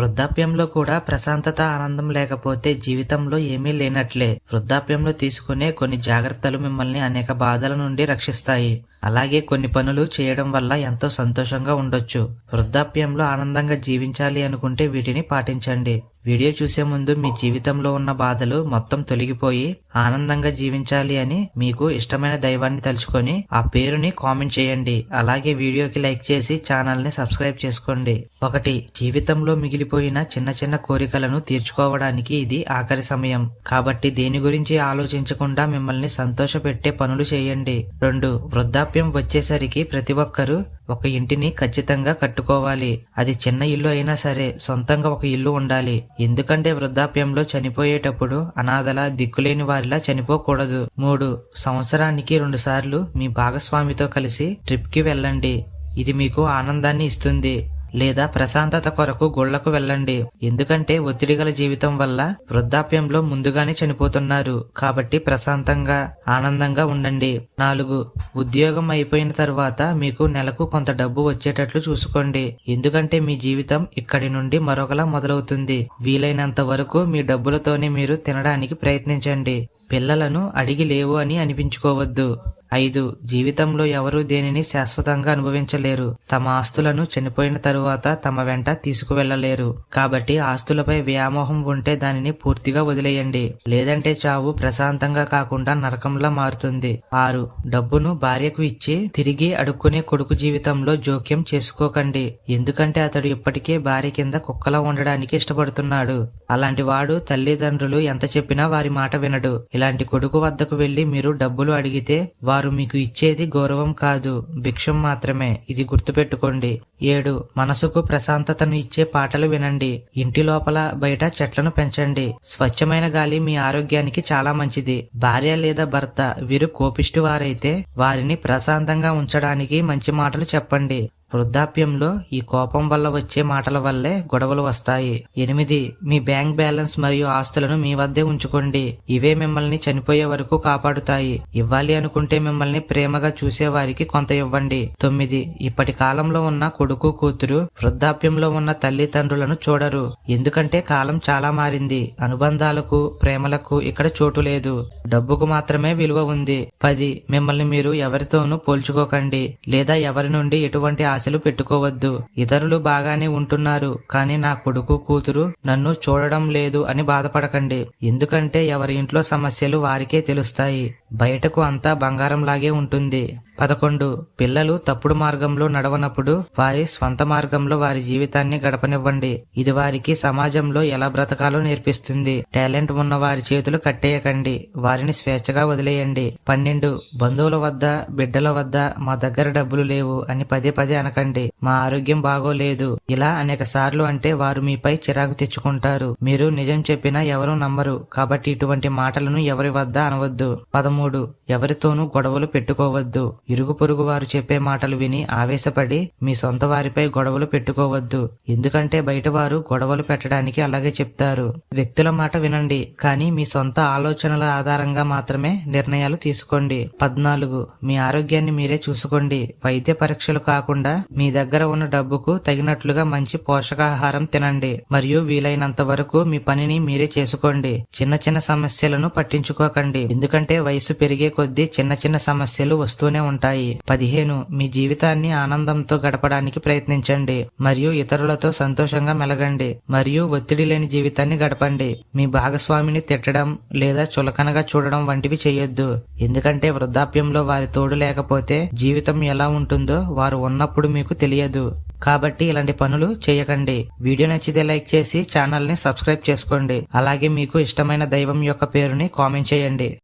వృద్ధాప్యంలో కూడా ప్రశాంతత ఆనందం లేకపోతే జీవితంలో ఏమీ లేనట్లే. వృద్ధాప్యంలో తీసుకునే కొన్ని జాగ్రత్తలు మిమ్మల్ని అనేక బాధల నుండి రక్షిస్తాయి. అలాగే కొన్ని పనులు చేయడం వల్ల ఎంతో సంతోషంగా ఉండొచ్చు. వృద్ధాప్యంలో ఆనందంగా జీవించాలి అనుకుంటే వీటిని పాటించండి. వీడియో చూసే ముందు మీ జీవితంలో ఉన్న బాధలు మొత్తం తొలగిపోయి ఆనందంగా జీవించాలి అని మీకు ఇష్టమైన దైవాన్ని తలుచుకొని ఆ పేరుని కామెంట్ చేయండి. అలాగే వీడియోకి లైక్ చేసి ఛానల్ని సబ్స్క్రైబ్ చేసుకోండి. ఒకటి జీవితంలో మిగిలిపోయిన చిన్న చిన్న కోరికలను తీర్చుకోవడానికి ఇది ఆఖరి సమయం. కాబట్టి దేని గురించి ఆలోచించకుండా మిమ్మల్ని సంతోషపెట్టే పనులు చేయండి. రెండు వృద్ధాప్యం వచ్చేసరికి ప్రతి ఒక్కరూ ఒక ఇంటిని ఖచ్చితంగా కట్టుకోవాలి. అది చిన్న ఇల్లు అయినా సరే సొంతంగా ఒక ఇల్లు ఉండాలి. ఎందుకంటే వృద్ధాప్యంలో చనిపోయేటప్పుడు అనాథల దిక్కులేని వారిలా చనిపోకూడదు. మూడు సంవత్సరానికి రెండు సార్లు మీ భాగస్వామితో కలిసి ట్రిప్కి వెళ్ళండి. ఇది మీకు ఆనందాన్ని ఇస్తుంది. లేదా ప్రశాంతత కొరకు గుళ్ళకు వెళ్ళండి. ఎందుకంటే ఒత్తిడి గల జీవితం వల్ల వృద్ధాప్యంలో ముందుగానే చనిపోతున్నారు. కాబట్టి ప్రశాంతంగా ఆనందంగా ఉండండి. నాలుగు ఉద్యోగం అయిపోయిన తర్వాత మీకు నెలకు కొంత డబ్బు వచ్చేటట్లు చూసుకోండి. ఎందుకంటే మీ జీవితం ఇక్కడి నుండి మరొకలా మొదలవుతుంది. వీలైనంత వరకు మీ డబ్బులతోనే మీరు తినడానికి ప్రయత్నించండి. పిల్లలను అడిగి లేవు అని అనిపించుకోవద్దు. ఐదు జీవితంలో ఎవరూ దేనిని శాశ్వతంగా అనుభవించలేరు. తమ ఆస్తులను చనిపోయిన తరువాత తమ వెంట తీసుకువెళ్ళలేరు కాబట్టి ఆస్తులపై వ్యామోహం ఉంటే దానిని పూర్తిగా వదిలేయండి. లేదంటే చావు ప్రశాంతంగా కాకుండా నరకంలా మారుతుంది. ఆరు డబ్బును భార్యకు ఇచ్చి తిరిగి అడుక్కునే కొడుకు జీవితంలో జోక్యం చేసుకోకండి. ఎందుకంటే అతడు ఇప్పటికే భార్య కింద కుక్కలా ఉండడానికి ఇష్టపడుతున్నాడు. అలాంటి వాడు తల్లిదండ్రులు ఎంత చెప్పినా వారి మాట వినడు. ఇలాంటి కొడుకు వద్దకు వెళ్ళి మీరు డబ్బులు అడిగితే వారు వారు మీకు ఇచ్చేది గౌరవం కాదు భిక్షం మాత్రమే. ఇది గుర్తుపెట్టుకోండి. ఏడు మనసుకు ప్రశాంతతను ఇచ్చే పాటలు వినండి. ఇంటి లోపల బయట చెట్లను పెంచండి. స్వచ్ఛమైన గాలి మీ ఆరోగ్యానికి చాలా మంచిది. భార్య లేదా భర్త వీరు కోపిష్టి వారైతే వారిని ప్రశాంతంగా ఉంచడానికి మంచి మాటలు చెప్పండి. వృద్ధాప్యంలో ఈ కోపం వల్ల వచ్చే మాటల వల్లే గొడవలు వస్తాయి. ఎనిమిది మీ బ్యాంక్ బ్యాలెన్స్ మరియు ఆస్తులను మీ వద్దే ఉంచుకోండి. ఇవే మిమ్మల్ని చనిపోయే వరకు కాపాడుతాయి. ఇవ్వాలి అనుకుంటే మిమ్మల్ని ప్రేమగా చూసేవారికి కొంత ఇవ్వండి. తొమ్మిది ఇప్పటి కాలంలో ఉన్న కొడుకు కూతురు వృద్ధాప్యంలో ఉన్న తల్లిదండ్రులను చూడరు. ఎందుకంటే కాలం చాలా మారింది. అనుబంధాలకు ప్రేమలకు ఇక్కడ చోటు లేదు. డబ్బుకు మాత్రమే విలువ ఉంది. పది మిమ్మల్ని మీరు ఎవరితోనూ పోల్చుకోకండి. లేదా ఎవరి నుండి ఎటువంటి ఆశలు పెట్టుకోవద్దు. ఇతరులు బాగానే ఉంటున్నారు కానీ నా కొడుకు కూతురు నన్ను చూడడం లేదు అని బాధపడకండి. ఎందుకంటే ఎవరి ఇంట్లో సమస్యలు వారికే తెలుస్తాయి. బయటకు అంతా బంగారంలాగే ఉంటుంది. పదకొండు. పిల్లలు తప్పుడు మార్గంలో నడవనప్పుడు వారి స్వంత మార్గంలో వారి జీవితాన్ని గడపనివ్వండి. ఇది వారికి సమాజంలో ఎలా బ్రతకాలో నేర్పిస్తుంది. టాలెంట్ ఉన్న వారి చేతులు కట్టేయకండి. వారిని స్వేచ్ఛగా వదిలేయండి. పన్నెండు. బంధువుల వద్ద బిడ్డల వద్ద మా దగ్గర డబ్బులు లేవు అని పదే పదే అనకండి. మా ఆరోగ్యం బాగోలేదు. ఇలా అనేక సార్లు అంటే వారు మీపై చిరాకు తెచ్చుకుంటారు. మీరు నిజం చెప్పినా ఎవరూ నమ్మరు. కాబట్టి ఇటువంటి మాటలను ఎవరి వద్ద అనవద్దు. పదమూడు. ఎవరితోనూ గొడవలు పెట్టుకోవద్దు. ఇరుగు పొరుగు వారు చెప్పే మాటలు విని ఆవేశపడి మీ సొంత వారిపై గొడవలు పెట్టుకోవద్దు. ఎందుకంటే బయట వారు గొడవలు పెట్టడానికి అలాగే చెప్తారు. వ్యక్తుల మాట వినండి కానీ మీ సొంత ఆలోచనల ఆధారంగా మాత్రమే నిర్ణయాలు తీసుకోండి. పద్నాలుగు. మీ ఆరోగ్యాన్ని మీరే చూసుకోండి. వైద్య పరీక్షలు కాకుండా మీ దగ్గర ఉన్న డబ్బుకు తగినట్లుగా మంచి పోషకాహారం తినండి. మరియు వీలైనంత వరకు మీ పనిని మీరే చేసుకోండి. చిన్న చిన్న సమస్యలను పట్టించుకోకండి. ఎందుకంటే వయసు పెరిగే కొద్దీ చిన్న చిన్న సమస్యలు వస్తూనే ఉంటాయి. పదిహేను మీ జీవితాన్ని ఆనందంతో గడపడానికి ప్రయత్నించండి. మరియు ఇతరులతో సంతోషంగా మెలగండి. మరియు ఒత్తిడి లేని జీవితాన్ని గడపండి. మీ భాగస్వామిని తిట్టడం లేదా చులకనగా చూడడం వంటివి చేయొద్దు. ఎందుకంటే వృద్ధాప్యంలో వారి తోడు లేకపోతే జీవితం ఎలా ఉంటుందో వారు ఉన్నప్పుడు మీకు తెలియదు. కాబట్టి ఇలాంటి పనులు చేయకండి. వీడియో నచ్చితే లైక్ చేసి ఛానల్ని సబ్స్క్రైబ్ చేసుకోండి. అలాగే మీకు ఇష్టమైన దైవం యొక్క పేరుని కామెంట్ చేయండి.